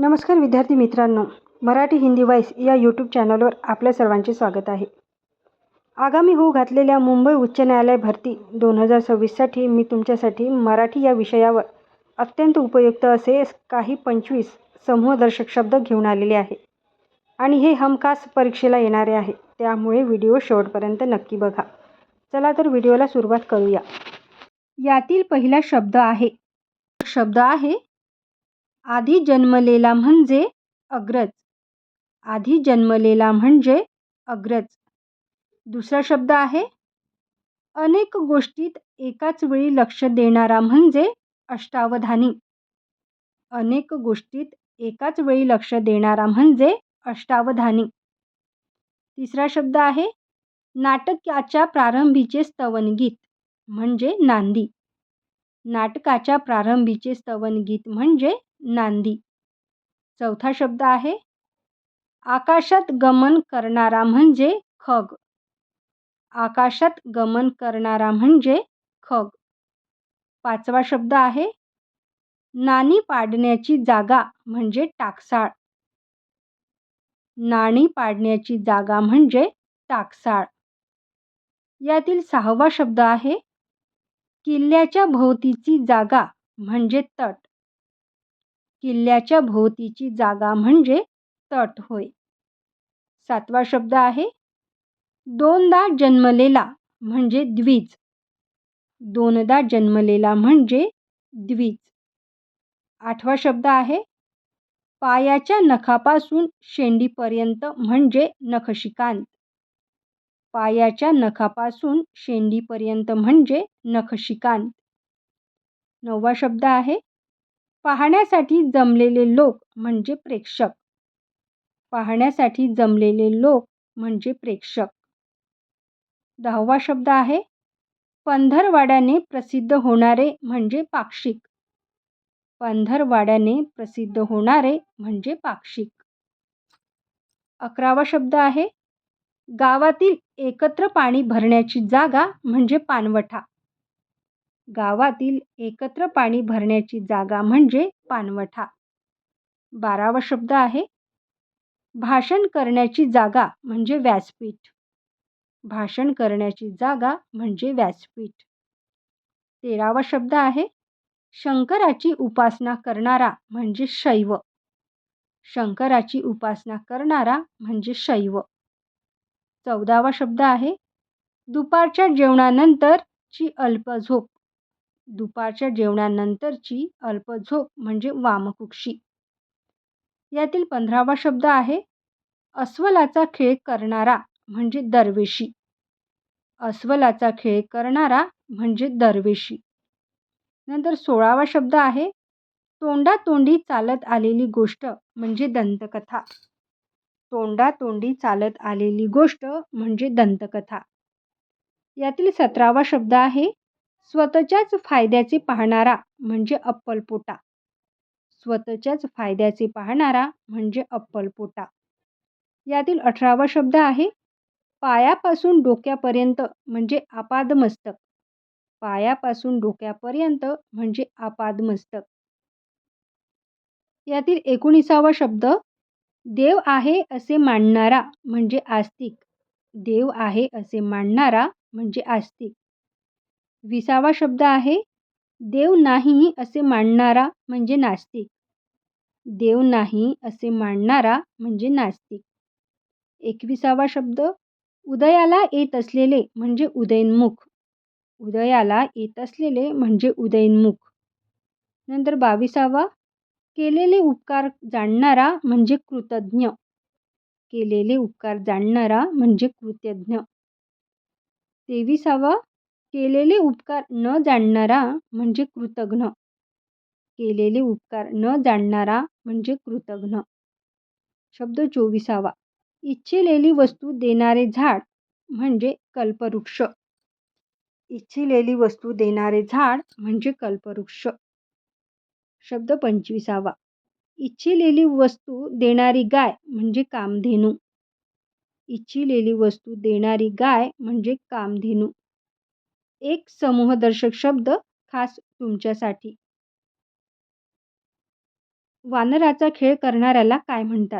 नमस्कार विद्यार्थी मित्रांनो मराठी हिंदी वाईस या यूट्यूब चॅनलवर आपल्या सर्वांचे स्वागत आहे. आगामी होऊ घातलेल्या मुंबई उच्च न्यायालय भरती दोन हजार सव्वीससाठी मी तुमच्यासाठी मराठी या विषयावर अत्यंत उपयुक्त असे काही पंचवीस समूहदर्शक शब्द घेऊन आलेले आहे. आणि हे हमखास परीक्षेला येणारे आहे त्यामुळे व्हिडिओ शेवटपर्यंत नक्की बघा. चला तर व्हिडिओला सुरुवात करूया. यातील पहिला शब्द आहे. शब्द आहे आधी जन्मलेला म्हणजे अग्रज. आधी जन्मलेला म्हणजे अग्रज. दुसरा शब्द आहे अनेक गोष्टीत एकाच वेळी लक्ष देणारा म्हणजे अष्टावधानी. अनेक गोष्टीत एकाच वेळी लक्ष देणारा म्हणजे अष्टावधानी. तिसरा शब्द आहे नाटकाच्या प्रारंभीचे स्तवनगीत म्हणजे नांदी. नाटकाच्या प्रारंभीचे स्तवनगीत म्हणजे नांदी. चौथा शब्द आहे आकाशात गमन करणारा म्हणजे खग. आकाशात गमन करणारा म्हणजे खग. पाचवा शब्द आहे नाणी पाडण्याची जागा म्हणजे टाकसाळ. नाणी पाडण्याची जागा म्हणजे टाकसाळ. यातील सहावा शब्द आहे किल्ल्याच्या भोवतीची जागा म्हणजे तट. किल्ल्याच्या भोवतीची जागा म्हणजे तट होय. सातवा शब्द आहे दोनदा जन्मलेला म्हणजे द्विज. दोनदा जन्मलेला म्हणजे द्विज. आठवा शब्द आहे पायाच्या नखापासून शेंडीपर्यंत म्हणजे नखशिकांत. पायाच्या नखापासून शेंडीपर्यंत म्हणजे नखशिकांत. नववा शब्द आहे पाहण्यासाठी जमलेले लोक म्हणजे प्रेक्षक. पाहण्यासाठी जमलेले लोक म्हणजे प्रेक्षक. दहावा शब्द आहे पंधरवाड्याने प्रसिद्ध होणारे म्हणजे पाक्षिक. पंधरवाड्याने प्रसिद्ध होणारे म्हणजे पाक्षिक. अकरावा शब्द आहे गावातील एकत्र पाणी भरण्याची जागा म्हणजे पानवठा. गावातील एकत्र पाणी भरण्याची जागा म्हणजे पानवठा. बारावा शब्द आहे भाषण करण्याची जागा म्हणजे व्यासपीठ. भाषण करण्याची जागा म्हणजे व्यासपीठ. तेरावा शब्द आहे शंकराची उपासना करणारा म्हणजे शैव. शंकराची उपासना करणारा म्हणजे शैव. चौदावा शब्द आहे दुपारच्या जेवणानंतरची अल्प झोप दुपारच्या जेवणानंतरची अल्पझोप म्हणजे वामकुक्षी. यातील पंधरावा शब्द आहे अस्वलाचा खेळ करणारा म्हणजे दरवेशी. अस्वलाचा खेळ करणारा म्हणजे दरवेशी. नंतर सोळावा शब्द आहे तोंडातोंडी चालत आलेली गोष्ट म्हणजे दंतकथा. तोंडातोंडी चालत आलेली गोष्ट म्हणजे दंतकथा. यातील सतरावा शब्द आहे स्वतःच्याच फायद्याचे पाहणारा म्हणजे अप्पलपोटा. स्वतःच्याच फायद्याचे पाहणारा म्हणजे अप्पलपोटा. यातील अठरावा शब्द आहे पायापासून डोक्यापर्यंत म्हणजे आपादमस्तक. पायापासून डोक्यापर्यंत म्हणजे आपादमस्तक. यातील एकोणीसावा शब्द देव आहे असे मानणारा म्हणजे आस्तिक. देव आहे असे मानणारा म्हणजे आस्तिक. विसावा शब्द आहे देव नाही असे मांडणारा म्हणजे नास्तिक. देव नाही असे मांडणारा म्हणजे नास्तिक. एकविसावा शब्द उदयाला येत असलेले म्हणजे उदयनमुख. उदयाला येत असलेले म्हणजे उदयनमुख. नंतर बावीसावा केलेले उपकार जाणणारा म्हणजे कृतज्ञ. केलेले उपकार जाणणारा म्हणजे कृतज्ञ. तेविसावा केलेले उपकार न जाणणारा म्हणजे कृतघ्न. केलेले उपकार न जाणणारा म्हणजे कृतघ्न. शब्द चोवीसावा. इच्छिलेली वस्तू देणारे झाड म्हणजे कल्पवृक्ष. इच्छिलेली वस्तू देणारे झाड म्हणजे कल्पवृक्ष. शब्द पंचवीसावा. इच्छिलेली वस्तू देणारी गाय म्हणजे कामधेनू. इच्छिलेली वस्तू देणारी गाय म्हणजे कामधेनू. एक समूहदर्शक शब्द खास तुमच्यासाठी. वानराचा खेळ करणाऱ्याला काय म्हणतात?